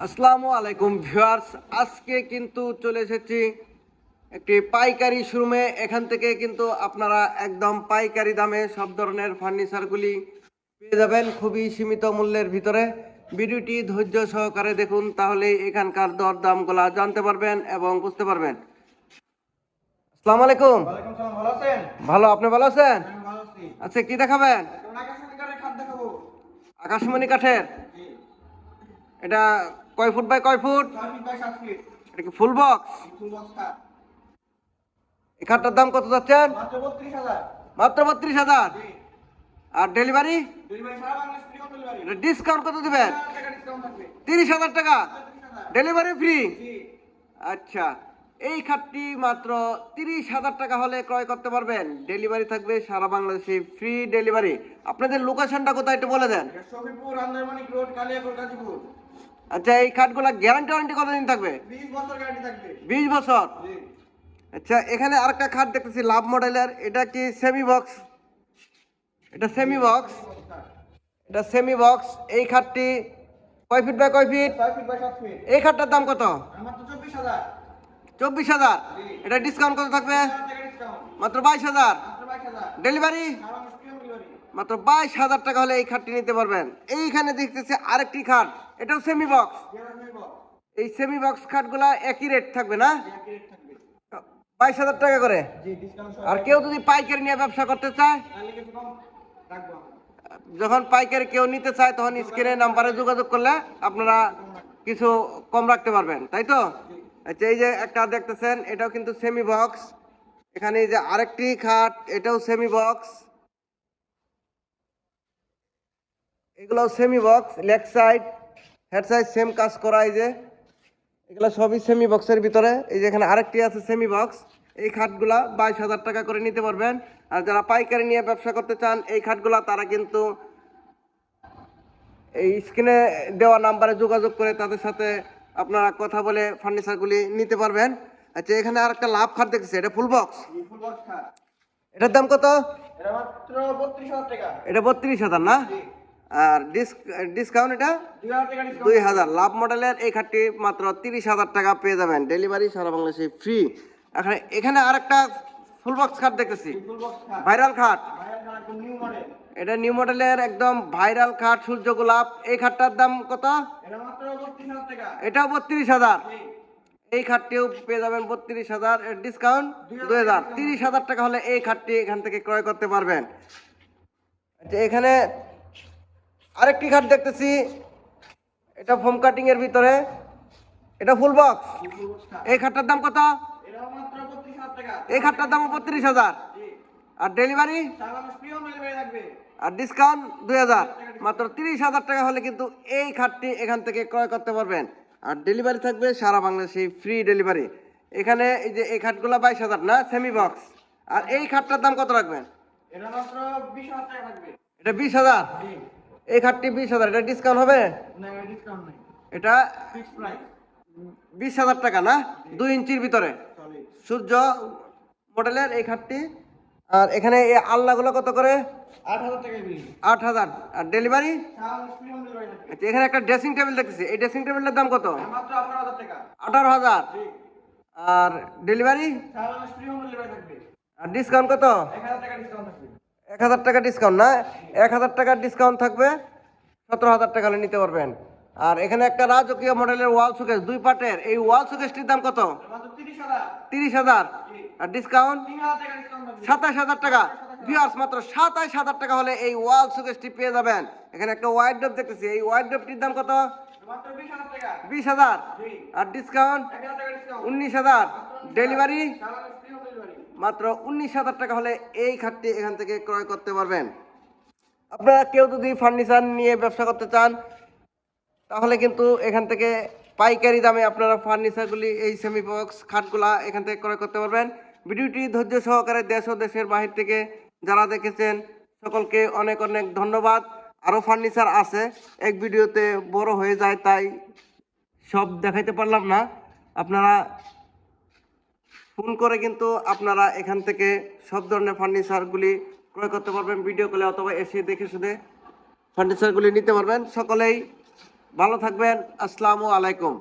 আসসালামু আলাইকুম ভিউয়ার্স আজকে কিন্তু চলে এসেছি একটি পাইকারি শোরুমে। এখান থেকে কিন্তু আপনারা একদম পাইকারি দামে সব ধরনের ফার্নিচারগুলি পেয়ে যাবেন খুবই সীমিত মূল্যের ভিতরে। ভিডিওটি ধৈর্য সহকারে দেখুন তাহলে এখানকার দর দামগুলা জানতে পারবেন এবং বুঝতে পারবেন। আসসালামু আলাইকুম। ভালো আপনি ভালো আছেন? আচ্ছা কি দেখাবেন? আকাশমণি কাঠের এটা কয় ফুট বাই কয় ফুট? এটা কি ফুল বক্স? এই খাটটার দাম কত যাচ্ছেন? মাত্র বত্রিশ হাজার। আর ডেলিভারি? ডিসকাউন্ট কত দিবেন? থাকবে। তিরিশ হাজার টাকা? ডেলিভারি ফ্রি আচ্ছা এই খাটটি মাত্র তিরিশ হাজার টাকা হলে ক্রয় করতে পারবেন। ডেলিভারি থাকবে সারা বাংলাদেশে ফ্রি ডেলিভারি আপনাদের লোকেশনটা কোথায় একটু বলে দেন। আচ্ছা এই খাটগুলা গ্যারান্টি ওয়ারেন্টি কতদিন থাকবে? বিশ বছর গ্যারান্টি থাকবে। বিশ বছর? জি। আচ্ছা এখানে আরেকটা খাট দেখতেছি লাভ মডেলের এটা কি সেমি বক্স এটা সেমি বক্স এটা সেমি বক্স এই খাটটি কয় ফিট বাই কয় ফিট এই খাটটার দাম কত? চব্বিশ হাজার। এটা ডিসকাউন্ট কত থাকবে? মাত্র বাইশ হাজার। ডেলিভারি সারা বাংলাদেশ ফ্রি হোম ডেলিভারি মাত্র বাইশ হাজার টাকা হলে এই খাটটি নিতে পারবেন। এইখানে দেখতেছি আরেকটি খাট, এটাও সেমি বক্স এই সেমি বক্স খাটগুলা একই রেট থাকবে না? বাইশ হাজার টাকা করে? আর কেউ যদি পাইকারি নিয়ে ব্যবসা করতে চায়? যখন পাইকারি কেউ নিতে চায়, তখন স্ক্রিনে নাম্বারে যোগাযোগ করলে আপনারা কিছু কম রাখতে পারবেন, তাই তো? আচ্ছা এই যে একটা দেখতেছেন, এটাও কিন্তু সেমি বক্স এখানে যে আরেকটি খাট, এটাও সেমি বক্স এগুলো semi box leg side head side same কাজ করা এই যে। এগুলো সবই সেমি বক্সের ভিতরে। এই যে এখানে আরেকটি আছে সেমি বক্স এই খাটগুলা বাইশ হাজার টাকা করে নিতে পারবেন। আর যারা পাইকারি নিয়ে ব্যবসা করতে চান এই খাটগুলা তারা কিন্তু এই স্ক্রিনে দেওয়া নাম্বারে যোগাযোগ করে তাদের সাথে আপনারা কথা বলে ফার্নিচারগুলি নিতে পারবেন। আচ্ছা এখানে আর একটা লাভ খাট দেখছি এটা ফুল বক্স এটার দাম কত? এটা মাত্র বত্রিশ হাজার টাকা। এটা বত্রিশ হাজার না? আর ডিসকাউন্ট এটা দুই হাজার লাভ মডেলের এই খাটটি মাত্র তিরিশ হাজার টাকা পেয়ে যাবেন। ডেলিভারি সারা বাংলাদেশে ফ্রি এখানে এখানে আরেকটা ফুল বক্স খাট দেখতেছি। ভাইরাল খাট। এটা নিউ মডেলের একদম ভাইরাল খাট সূর্য গোলাপ। এই খাটটার দাম কত? এটা বত্রিশ হাজার এটাও বত্রিশ হাজার। এই খাটটিও পেয়ে যাবেন বত্রিশ হাজার। ডিসকাউন্ট দুই হাজার তিরিশ হাজার টাকা হলে এই খাটটি এখান থেকে ক্রয় করতে পারবেন। আচ্ছা এখানে আরেকটি খাট দেখতেছি। এটা ফোম কাটিং এর ভিতরে। এটা ফুল বক্স এই খাটটার দাম কত? এই খাটটার দাম বত্রিশ হাজার। আর ডেলিভারি আর ডিসকাউন্ট দুই হাজার। মাত্র তিরিশ হাজার টাকা হলে কিন্তু এই খাটটি এখান থেকে ক্রয় করতে পারবেন। আর ডেলিভারি থাকবে সারা বাংলাদেশে ফ্রি ডেলিভারি এখানে এই যে এই খাটগুলো বাইশ হাজার না সেমি বক্স আর এই খাটটার দাম কত রাখবেন? এটা বিশ হাজার এটা বিশ হাজার। এই খাটটি বিশ হাজার এটা ডিসকাউন্ট হবে? এটা বিশ হাজার টাকা না? দুই ইঞ্চির ভিতরে। সূর্য মডেলের এই খাটটি। আর এখানে এই আল্লাহগুলো কত করে? আট হাজার আর ডেলিভারি আচ্ছা এখানে একটা ড্রেসিং টেবিল দেখতেছি। এই ড্রেসিং টেবিলটার দাম কত? আঠারো হাজার টাকা। আঠারো হাজার। আর ডেলিভারি আর ডিসকাউন্ট কত? এক হাজার টাকা ডিসকাউন্ট না এক হাজার টাকার ডিসকাউন্ট থাকবে সতেরো হাজার টাকা হলে নিতে পারবেন। আর এখানে একটা রাজকীয় মডেলের ওয়াল সুকেশ দুই পাটের এই ওয়াল সুকেশটির দাম কত? তিরিশ হাজার। আর ডিসকাউন্ট সাতাশ হাজার টাকা। ভিউয়ার্স মাত্র সাতাশ হাজার টাকা হলে এই ওয়াল সুকেশটি পেয়ে যাবেন। এখানে একটা ওয়াইড ডব দেখতেছি এই ওয়াইড ডবটির দাম কত? বিশ হাজার আর ডিসকাউন্ট উনিশ হাজার। ডেলিভারি মাত্র উনিশ হাজার টাকা হলে এই খাটটি এখান থেকে ক্রয় করতে পারবেন। আপনারা কেউ যদি ফার্নিচার নিয়ে ব্যবসা করতে চান, তাহলে কিন্তু এখান থেকে পাইকারি দামে আপনারা ফার্নিচারগুলি, এই সেমি বক্স খাটগুলা এখান থেকে ক্রয় করতে পারবেন। ভিডিওটি ধৈর্য সহকারে দেশ ও দেশের বাহির থেকে যারা দেখেছেন, সকলকে অনেক অনেক ধন্যবাদ। আরও ফার্নিচার আছে, এক ভিডিওতে বড় হয়ে যায়, তাই সব দেখাইতে পারলাম না। আপনারা ফোন করে কিন্তু আপনারা এখান থেকে সব ধরনের ফার্নিচারগুলি ক্রয় করতে পারবেন ভিডিও কলে অথবা এসে দেখে শুনে ফার্নিচারগুলি নিতে পারবেন। সকলেই ভালো থাকবেন। আসসালামু আলাইকুম।